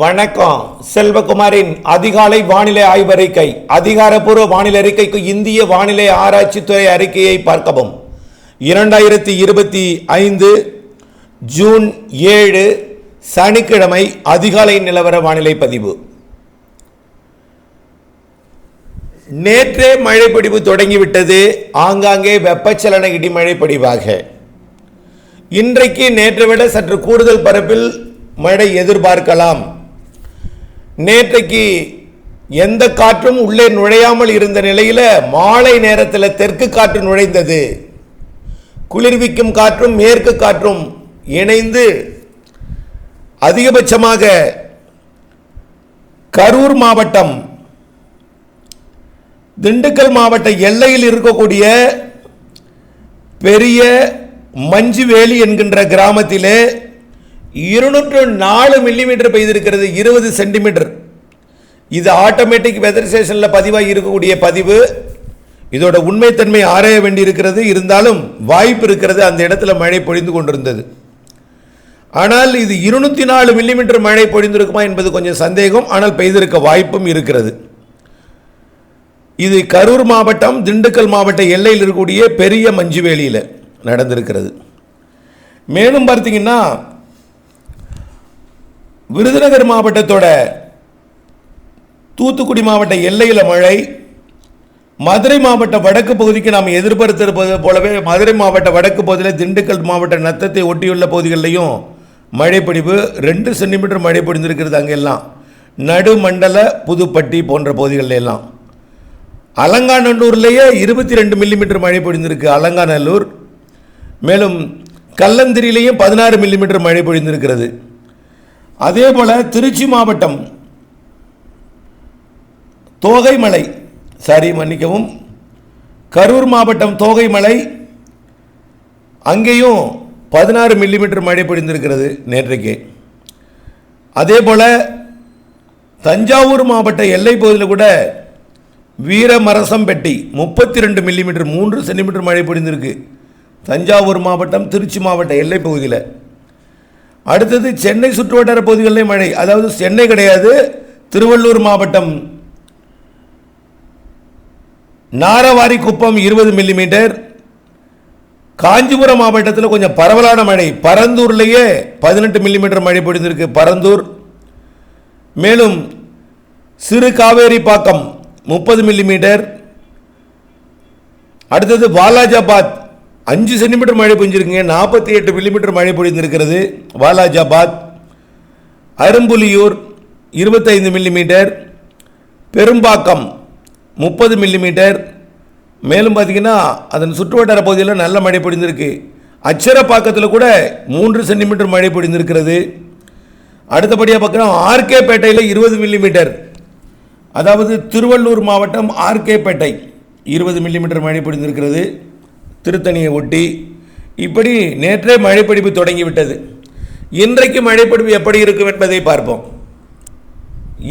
வணக்கம். செல்வகுமாரின் அதிகாலை வானிலை ஆய்வறிக்கை அதிகாரப்பூர்வ வானிலை அறிக்கைக்கு இந்திய வானிலை ஆராய்ச்சித்துறை அறிக்கையை பார்க்கவும். இரண்டாயிரத்தி இருபத்தி ஐந்து ஜூன் ஏழு சனிக்கிழமை அதிகாலை நிலவர வானிலை பதிவு. நேற்றே மழைப்பொழிவு தொடங்கிவிட்டது. ஆங்காங்கே வெப்பச்சலன இடிமழை பொடிவாக. இன்றைக்கு நேற்றை விட சற்று கூடுதல் பரப்பில் மழை எதிர்பார்க்கலாம். நேற்றைக்கு எந்த காற்றும் உள்ளே நுழையாமல் இருந்த நிலையில் மாலை நேரத்தில் தெற்கு காற்று நுழைந்தது. குளிர்விக்கும் காற்றும் மேற்கு காற்றும் இணைந்து அதிகபட்சமாக கரூர் மாவட்டம் திண்டுக்கல் மாவட்ட எல்லையில் இருக்கக்கூடிய பெரிய மஞ்சுவேலி என்கின்ற கிராமத்திலே இருநூற்று நாலு மில்லிமீட்டர் பெய்திருக்கிறது இருபது சென்டிமீட்டர் இது ஆட்டோமேட்டிக் வெதர் ஸ்டேஷனில் பதிவாகி இருக்கக்கூடிய பதிவு. இதோட உண்மைத்தன்மை ஆராய வேண்டியிருக்கிறது. இருந்தாலும் வாய்ப்பு இருக்கிறது. அந்த இடத்துல மழை பொழிந்து கொண்டிருந்தது. ஆனால் இது இருநூத்தி நாலு மில்லிமீட்டர் மழை பொழிந்திருக்குமா என்பது கொஞ்சம் சந்தேகம். ஆனால் பெய்திருக்க வாய்ப்பும் இருக்கிறது. இது கரூர் மாவட்டம் திண்டுக்கல் மாவட்ட எல்லையில் இருக்கக்கூடிய பெரிய மஞ்சுவேலியில் நடந்திருக்கிறது. மேலும் பார்த்தீங்கன்னா விருதுநகர் மாவட்டத்தோட தூத்துக்குடி மாவட்ட எல்லையில் மழை மதுரை மாவட்ட வடக்கு பகுதிக்கு நாம் எதிர்பார்த்திருப்பது போலவே மதுரை மாவட்ட வடக்கு பகுதியில் திண்டுக்கல் மாவட்ட நத்தத்தை ஒட்டியுள்ள பகுதிகளிலையும் மழைப்பொழிவு ரெண்டு சென்டிமீட்டர் மழை பொழிந்திருக்கிறது அங்கெல்லாம். நடுமண்டல புதுப்பட்டி போன்ற பகுதிகளில் எல்லாம் அலங்காநல்லூர்லேயே இருபத்தி ரெண்டு மில்லிமீட்டர் மழை பொழிந்திருக்கு அலங்காநல்லூர். மேலும் கல்லந்திரியிலையும் பதினாறு மில்லிமீட்டர் மழை பொழிந்திருக்கிறது. அதே போல் திருச்சி மாவட்டம் தோகைமலை சாரி மன்னிக்கவும் கரூர் மாவட்டம் தோகைமலை அங்கேயும் பதினாறு மில்லிமீட்டர் மழை பொழிந்திருக்கிறது நேற்றைக்கு. அதே போல் தஞ்சாவூர் மாவட்ட எல்லை பகுதியில் கூட வீரமரசம்பெட்டி முப்பத்தி ரெண்டு மில்லிமீட்டர் மூன்று சென்டிமீட்டர் மழை பொழிந்திருக்கு. தஞ்சாவூர் மாவட்டம் திருச்சி மாவட்ட எல்லை பகுதியில். அடுத்தது சென்னை சுற்றுவட்டார பகுதிகளிலே மழை. அதாவது சென்னை கிடையாது திருவள்ளூர் மாவட்டம். நாரவாரி குப்பம் இருபது மில்லிமீட்டர். காஞ்சிபுரம் மாவட்டத்தில் கொஞ்சம் பரவலான மழை. பரந்தூர்லேயே பதினெட்டு மில்லிமீட்டர் மழை பொழிந்திருக்கு பரந்தூர். மேலும் சிறு காவேரி பாக்கம் முப்பது மில்லிமீட்டர். அடுத்தது வாலாஜாபாத் அஞ்சு சென்டிமீட்டர் மழை பெஞ்சிருக்குங்க. நாற்பத்தி எட்டு மில்லிமீட்டர் மழை பொழிந்திருக்கிறது. வாலாஜாபாத் அரும்புலியூர் இருபத்தைந்து மில்லிமீட்டர். பெரும்பாக்கம் முப்பது மில்லிமீட்டர். மேலும் பார்த்தீங்கன்னா அதன் சுற்றுவட்டார பகுதியில் நல்ல மழை பொழிந்திருக்கு. அச்சரப்பாக்கத்தில் கூட மூன்று சென்டிமீட்டர் மழை பொழிந்திருக்கிறது. அடுத்தபடியாக பார்க்குறோம் ஆர்கே பேட்டையில் இருபது மில்லிமீட்டர். அதாவது திருவள்ளூர் மாவட்டம் ஆர்கேப்பேட்டை இருபது மில்லிமீட்டர் மழை பொழிந்திருக்கிறது. திருத்தணியை ஒட்டி இப்படி நேற்றே மழைப்பிடிப்பு தொடங்கிவிட்டது. இன்றைக்கு மழைப்பிடிப்பு எப்படி இருக்கும் என்பதை பார்ப்போம்.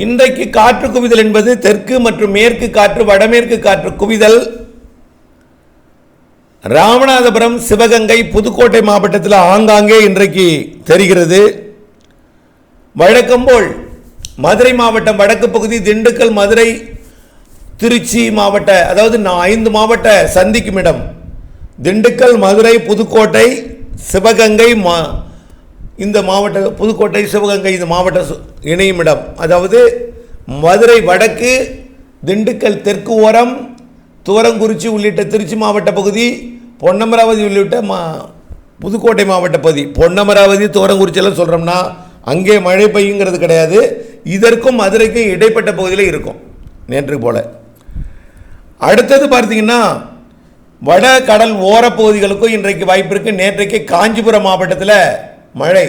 இன்றைக்கு காற்று குவிதல் என்பது தெற்கு மற்றும் மேற்கு காற்று வடமேற்கு காற்று குவிதல். ராமநாதபுரம் சிவகங்கை புதுக்கோட்டை மாவட்டத்தில் ஆங்காங்கே இன்றைக்கு தெரிகிறது. வழக்கம்போல் மதுரை மாவட்டம் வடக்கு பகுதி திண்டுக்கல் மதுரை திருச்சி மாவட்ட அதாவது நான் ஐந்து மாவட்ட சந்திக்கும் இடம் திண்டுக்கல் மதுரை புதுக்கோட்டை சிவகங்கை மா இந்த மாவட்ட புதுக்கோட்டை சிவகங்கை இந்த மாவட்ட இணையும் இடம் அதாவது மதுரை வடக்கு திண்டுக்கல் தெற்கு ஓரம் துவரங்குறிச்சி உள்ளிட்ட திருச்சி மாவட்ட பகுதி பொன்னமராவதி உள்ளிட்ட மா புதுக்கோட்டை மாவட்ட பகுதி. பொன்னமராவதி துவரங்குறிச்சியெல்லாம் சொல்கிறோம்னா அங்கே மழை பெய்யுங்கிறது கிடையாது. இதற்கும் மதுரைக்கும் இடைப்பட்ட பகுதியில் இருக்கும். நேற்று போல. அடுத்தது பார்த்தீங்கன்னா வட கடல் ஓரப்பகுதிகளுக்கும் இன்றைக்கு வாய்ப்பு இருக்கு நேற்றைக்கு காஞ்சிபுரம் மாவட்டத்தில் மழை.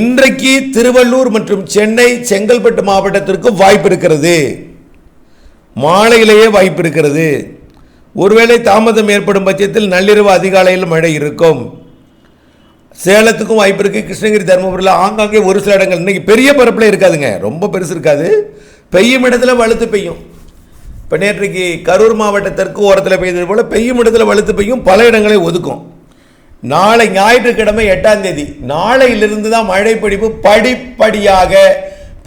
இன்றைக்கு திருவள்ளூர் மற்றும் சென்னை செங்கல்பட்டு மாவட்டத்திற்கும் வாய்ப்பு இருக்கிறது மாலையிலேயே வாய்ப்பு இருக்கிறது ஒருவேளை தாமதம் ஏற்படும் பட்சத்தில் நள்ளிரவு அதிகாலையில் மழை இருக்கும். சேலத்துக்கும் வாய்ப்பு இருக்குது கிருஷ்ணகிரி தருமபுரியில் ஆங்காங்கே ஒரு சில இடங்கள். இன்றைக்கி பெரிய பரப்பில் இருக்காதுங்க. ரொம்ப பெருசு இருக்காது. பெய்யும் இடத்துல வலுத்து பெய்யும். இப்போ நேற்றைக்கு கரூர் மாவட்ட ஓரத்தில் பெய்தது போல் பெய்யும் இடத்துல வலுத்து பெய்யும் பல இடங்களை ஒதுக்கும். நாளை ஞாயிற்றுக்கிழமை எட்டாம் தேதி நாளையிலிருந்து தான் மழை பிடிப்பு படிப்படியாக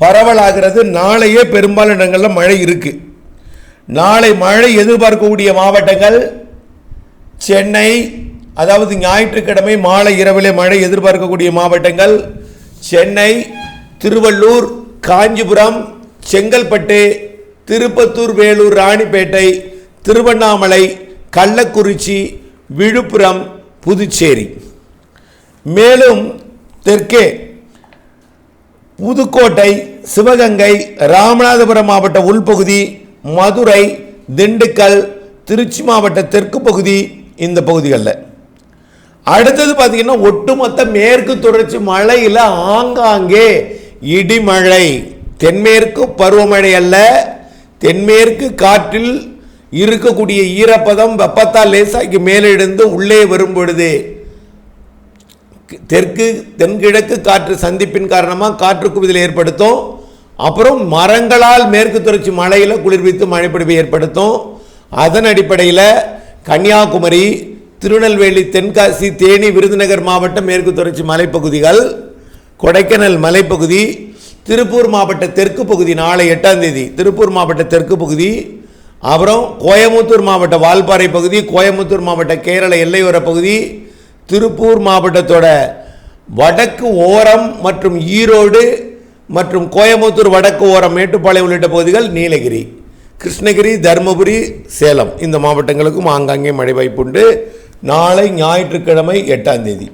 பரவலாகிறது. நாளையே பெரும்பாலான இடங்களில் மழை இருக்குது நாளை மழை எதிர்பார்க்கக்கூடிய மாவட்டங்கள் சென்னை அதாவது ஞாயிற்றுக்கிழமை மாலை இரவிலே மழை எதிர்பார்க்கக்கூடிய மாவட்டங்கள் சென்னை திருவள்ளூர் காஞ்சிபுரம் செங்கல்பட்டு திருப்பத்தூர் வேலூர் ராணிப்பேட்டை திருவண்ணாமலை கள்ளக்குறிச்சி விழுப்புரம் புதுச்சேரி. மேலும் தெற்கே புதுக்கோட்டை சிவகங்கை ராமநாதபுரம் மாவட்ட உள்பகுதி மதுரை திண்டுக்கல் திருச்சி மாவட்ட தெற்கு பகுதி இந்த பகுதிகளில். அடுத்தது பார்த்தீங்கன்னா ஒட்டுமொத்த மேற்கு தொடர்ச்சி மழையில் ஆங்காங்கே இடிமழை. தென்மேற்கு பருவமழை அல்ல தென்மேற்கு காற்றில் இருக்கக்கூடிய ஈரப்பதம் வெப்பத்தால் லேசாக்கி மேலெழுந்து உள்ளே வரும் பொழுது தெற்கு தென்கிழக்கு காற்று சந்திப்பின் காரணமாக காற்று குவிதல் ஏற்படுத்தும். அப்புறம் மரங்களால் மேற்கு தொடர்ச்சி மலையில் குளிர்வித்து மழைப்பிடிவை ஏற்படுத்தும். அதன் அடிப்படையில் கன்னியாகுமரி திருநெல்வேலி தென்காசி தேனி விருதுநகர் மாவட்டம் மேற்கு தொடர்ச்சி மலைப்பகுதிகள் கொடைக்கானல் மலைப்பகுதி திருப்பூர் மாவட்ட தெற்கு பகுதி நாளை எட்டாம் தேதி. திருப்பூர் மாவட்ட தெற்கு பகுதி அப்புறம் கோயமுத்தூர் மாவட்ட வால்பாறை பகுதி கோயமுத்தூர் மாவட்ட கேரள எல்லையோர பகுதி திருப்பூர் மாவட்டத்தோட வடக்கு ஓரம் மற்றும் ஈரோடு மற்றும் கோயமுத்தூர் வடக்கு ஓரம் மேட்டுப்பாளையம் உள்ளிட்ட பகுதிகள் நீலகிரி கிருஷ்ணகிரி தருமபுரி சேலம். இந்த மாவட்டங்களுக்கும் ஆங்காங்கே மழை வாய்ப்புண்டு நாளை ஞாயிற்றுக்கிழமை எட்டாம் தேதி.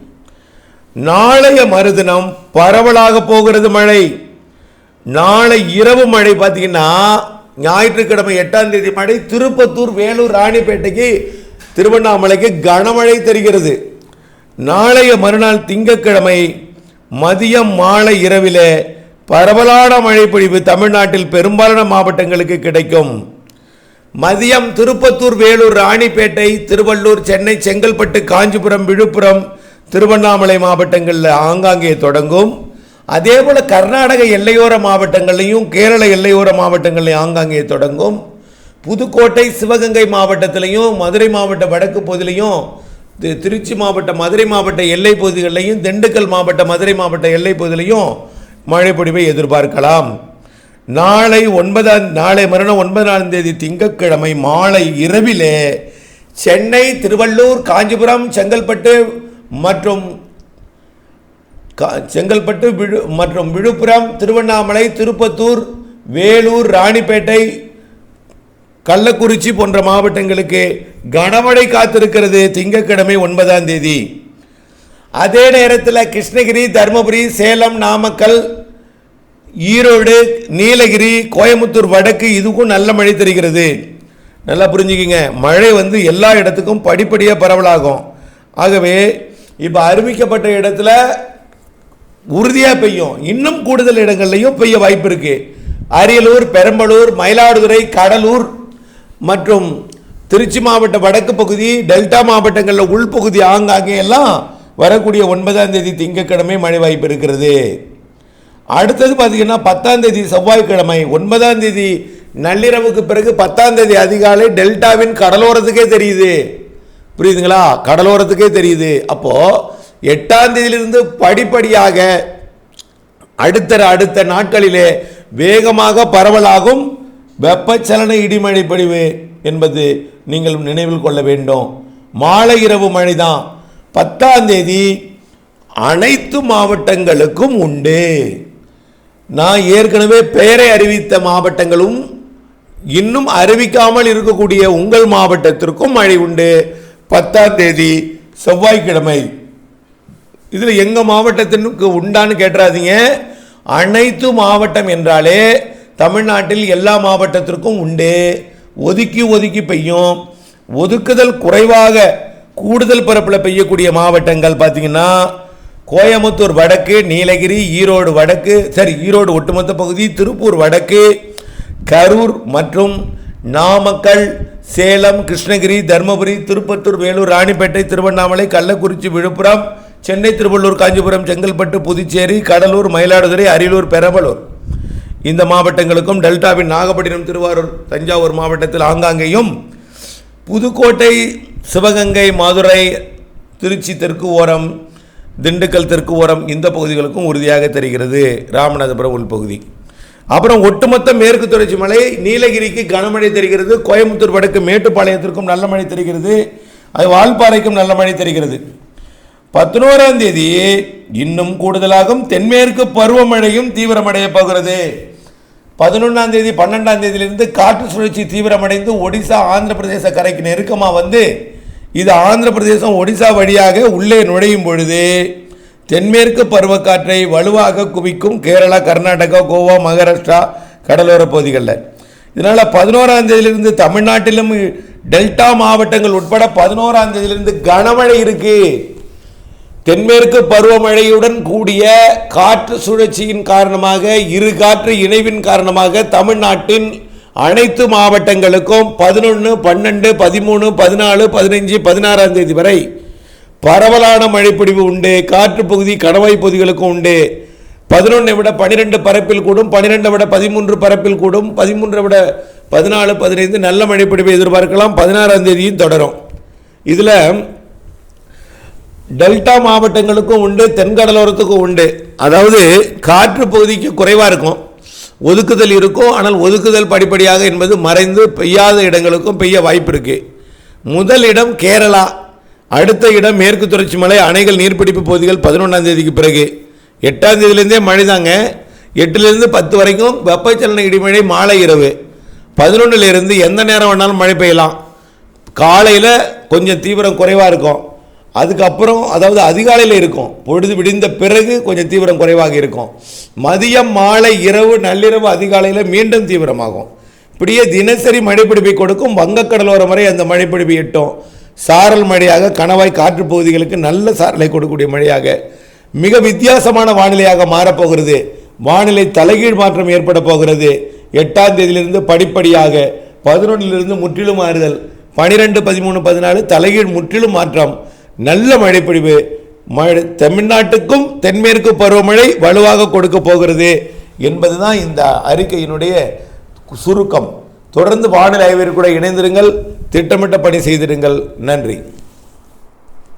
நாளைய மறுதினம் பரவலாக போகிறது மழை. நாளை இரவு மழை பார்த்தீங்கன்னா ஞாயிற்றுக்கிழமை எட்டாம் தேதி மழை திருப்பத்தூர் வேலூர் ராணிப்பேட்டைக்கு திருவண்ணாமலைக்கு கனமழை தெரிகிறது. நாளைய மறுநாள் திங்கக்கிழமை மதியம் மாலை இரவிலே பரவலான மழை பொழிவு தமிழ்நாட்டில் பெரும்பாலான மாவட்டங்களுக்கு கிடைக்கும். மதியம் திருப்பத்தூர் வேலூர் ராணிப்பேட்டை திருவள்ளூர் சென்னை செங்கல்பட்டு காஞ்சிபுரம் விழுப்புரம் திருவண்ணாமலை மாவட்டங்களில் ஆங்காங்கே தொடங்கும். அதே போல் கர்நாடக எல்லையோர மாவட்டங்களையும் கேரள எல்லையோர மாவட்டங்களையும் ஆங்காங்கே தொடங்கும். புதுக்கோட்டை சிவகங்கை மாவட்டத்திலையும் மதுரை மாவட்ட வடக்கு பகுதியிலையும் தி- திருச்சி மாவட்ட மதுரை மாவட்ட எல்லை பகுதிகளிலையும் திண்டுக்கல் மாவட்ட மதுரை மாவட்ட எல்லை பகுதியிலையும் மழை பொழிவை எதிர்பார்க்கலாம். நாளை ஒன்பதாம் நாளை மறுநாள் ஒன்பதாம் தேதி திங்கட்கிழமை மாலை இரவிலே சென்னை திருவள்ளூர் காஞ்சிபுரம் செங்கல்பட்டு மற்றும் செங்கல்பட்டு விழு மற்றும் விழுப்புரம் திருவண்ணாமலை திருப்பத்தூர் வேலூர் ராணிப்பேட்டை கள்ளக்குறிச்சி போன்ற மாவட்டங்களுக்கு கனமழை காத்திருக்கிறது திங்கட்கிழமை ஒன்பதாம் தேதி. அதே நேரத்தில் கிருஷ்ணகிரி தருமபுரி சேலம் நாமக்கல் ஈரோடு நீலகிரி கோயம்புத்தூர் வடக்கு இதுக்கும் நல்ல மழை தெரிகிறது. நல்லா புரிஞ்சுக்கிங்க. மழை வந்து எல்லா இடத்துக்கும் படிப்படியாக பரவலாகும். ஆகவே இப்போ அறிவிக்கப்பட்ட இடத்துல உறுதியாக பெய்யும். இன்னும் கூடுதல் இடங்கள்லையும் பெய்ய வாய்ப்பு இருக்கு. அரியலூர் பெரம்பலூர் மயிலாடுதுறை கடலூர் மற்றும் திருச்சி மாவட்ட வடக்கு பகுதி டெல்டா மாவட்டங்களில் உள்பகுதி ஆங்காங்கே எல்லாம் வரக்கூடிய ஒன்பதாம் தேதி திங்கட்கிழமை மழை வாய்ப்பு இருக்கிறது. அடுத்தது பார்த்தீங்கன்னா பத்தாம் தேதி செவ்வாய்க்கிழமை. ஒன்பதாம் தேதி நள்ளிரவுக்கு பிறகு பத்தாம் தேதி அதிகாலை டெல்டாவின் கடலோரத்துக்கே தெரியுது. புரியுதுங்களா? கடலோரத்துக்கே தெரியுது. அப்போது எட்டாம் தேதியிலிருந்து படிப்படியாக அடுத்த அடுத்த நாட்களிலே வேகமாக பரவலாகும். வெப்பச்சலன இடிமழை பொழிவு என்பது நீங்கள் நினைவில் கொள்ள வேண்டும். மாலை இரவு மழை தான் பத்தாம் தேதி அனைத்து மாவட்டங்களுக்கும் உண்டு. நான் ஏற்கனவே பெயரை அறிவித்த மாவட்டங்களும் இன்னும் அறிவிக்காமல் இருக்கக்கூடிய உங்கள் மாவட்டத்திற்கும் மழை உண்டு. பத்தாம் தேதி செவ்வாய்க்கிழமை. இதில் எங்கள் மாவட்டத்தினுக்கு உண்டான்னு கேட்டுறாதீங்க. அனைத்து மாவட்டம் என்றாலே தமிழ்நாட்டில் எல்லா மாவட்டத்திற்கும் உண்டு. ஒதுக்கி ஒதுக்கி பெய்யும். ஒதுக்குதல் குறைவாக கூடுதல் பரப்பில் பெய்யக்கூடிய மாவட்டங்கள் பார்த்தீங்கன்னா கோயம்புத்தூர் வடக்கு நீலகிரி ஈரோடு வடக்கு சரி ஈரோடு ஒட்டுமொத்த பகுதி திருப்பூர் வடக்கு கரூர் மற்றும் நாமக்கல் சேலம் கிருஷ்ணகிரி தருமபுரி திருப்பத்தூர் வேலூர் ராணிப்பேட்டை திருவண்ணாமலை கள்ளக்குறிச்சி விழுப்புரம் சென்னை திருவள்ளூர் காஞ்சிபுரம் செங்கல்பட்டு புதுச்சேரி கடலூர் மயிலாடுதுறை அரியலூர் பெரம்பலூர். இந்த மாவட்டங்களுக்கும் டெல்டாவின் நாகப்பட்டினம் திருவாரூர் தஞ்சாவூர் மாவட்டத்தில் ஆங்காங்கேயும் புதுக்கோட்டை சிவகங்கை மதுரை திருச்சி தெற்கு ஓரம் திண்டுக்கல் தெற்கு ஓரம் இந்த பகுதிகளுக்கும் உறுதியாக தெரிகிறது ராமநாதபுரம் உள்பகுதி. அப்புறம் ஒட்டுமொத்த மேற்கு தொடர்ச்சி மலை நீலகிரிக்கு கனமழை தெரிகிறது கோயம்புத்தூர் வடக்கு மேட்டுப்பாளையத்திற்கும் நல்ல மழை தெரிகிறது அது வால்பாறைக்கும் நல்ல மழை தெரிகிறது. பதினோராம் தேதி இன்னும் கூடுதலாகும். தென்மேற்கு பருவமழையும் தீவிரமடைய போகிறது. பதினொன்றாம் தேதி பன்னெண்டாம் தேதியிலிருந்து காற்று சுழற்சி தீவிரமடைந்து ஒடிசா ஆந்திர பிரதேச கரைக்கு நெருக்கமாக வந்து இது ஆந்திர பிரதேசம் ஒடிசா வழியாக உள்ளே நுழையும் பொழுது தென்மேற்கு பருவக்காற்றை வலுவாக குவிக்கும் கேரளா கர்நாடகா கோவா மகாராஷ்டிரா கடலோர பகுதிகளில். இதனால் பதினோராம் தேதியிலிருந்து தமிழ்நாட்டிலும் டெல்டா மாவட்டங்கள் உட்பட பதினோராம் தேதியிலிருந்து கனமழை இருக்குது தென்மேற்கு பருவமழையுடன் கூடிய காற்று சுழற்சியின் காரணமாக இரு காற்று இணைவின் காரணமாக தமிழ்நாட்டின் அனைத்து மாவட்டங்களுக்கும் பதினொன்று பன்னெண்டு பதிமூணு பதினாலு பதினஞ்சு பதினாறாம் தேதி வரை பரவலான மழைப்பிடிவு உண்டு. காற்று பகுதி கணவாய் பகுதிகளுக்கும் உண்டு. பதினொன்றை விட பனிரெண்டு பரப்பில் கூடும் பனிரெண்டை விட பதிமூன்று பரப்பில் கூடும் பதிமூன்றை விட பதினாலு பதினைந்து நல்ல மழைப்பிடிவை எதிர்பார்க்கலாம். பதினாறாம் தேதியும் தொடரும். இதில் டெல்டா மாவட்டங்களுக்கும் உண்டு தென்கடலோரத்துக்கும் உண்டு. அதாவது காற்று பகுதிக்கு குறைவாக இருக்கும். ஒதுக்குதல் இருக்கும். ஆனால் ஒதுக்குதல் படிப்படியாக என்பது மறைந்து பெய்யாத இடங்களுக்கும் பெய்ய வாய்ப்பு இருக்குது முதல் இடம் கேரளா. அடுத்த இடம் மேற்கு தொடர்ச்சி மலை அணைகள் நீர்பிடிப்பு பகுதிகள் பதினொன்றாம் தேதிக்கு பிறகு. எட்டாம் தேதியிலேருந்தே மழை தாங்க. எட்டுலேருந்து பத்து வரைக்கும் வெப்பச்சலன இடிமழை மாலை இரவு. பதினொன்றுலேருந்து எந்த நேரம் வேணாலும் மழை பெய்யலாம். காலையில் கொஞ்சம் தீவிரம் குறைவாக இருக்கும். அதுக்கப்புறம் அதாவது அதிகாலையில் இருக்கும். பொழுது விடிந்த பிறகு கொஞ்சம் தீவிரம் குறைவாக இருக்கும். மதியம் மாலை இரவு நள்ளிரவு அதிகாலையில் மீண்டும் தீவிரமாகும். இப்படியே தினசரி மழைப்பிடிப்பை கொடுக்கும். வங்கக்கடலோரம் வரை அந்த மழைப்பிடிப்பு எட்டும். சாரல் மழையாக கணவாய் காற்று பகுதிகளுக்கு நல்ல சாரலை கொடுக்கக்கூடிய மழையாக மிக வித்தியாசமான வானிலையாக மாறப்போகிறது. வானிலை தலைகீழ் மாற்றம் ஏற்பட போகிறது. எட்டாம் தேதியிலிருந்து படிப்படியாக பதினொன்றிலிருந்து முற்றிலும் மாறுதல். பனிரெண்டு பதிமூணு பதினாலு தலைகீழ் முற்றிலும் மாற்றம். நல்ல மழைப்பொழிவு. மழை தமிழ்நாட்டுக்கும் தென்மேற்கு பருவமழை வலுவாக கொடுக்க போகிறது என்பது தான் இந்த அறிக்கையினுடைய சுருக்கம். தொடர்ந்து வானிலை ஆய்விற்கு கூட இணைந்திருங்கள் திட்டமிட்ட பணி செய்திருங்கள் நன்றி.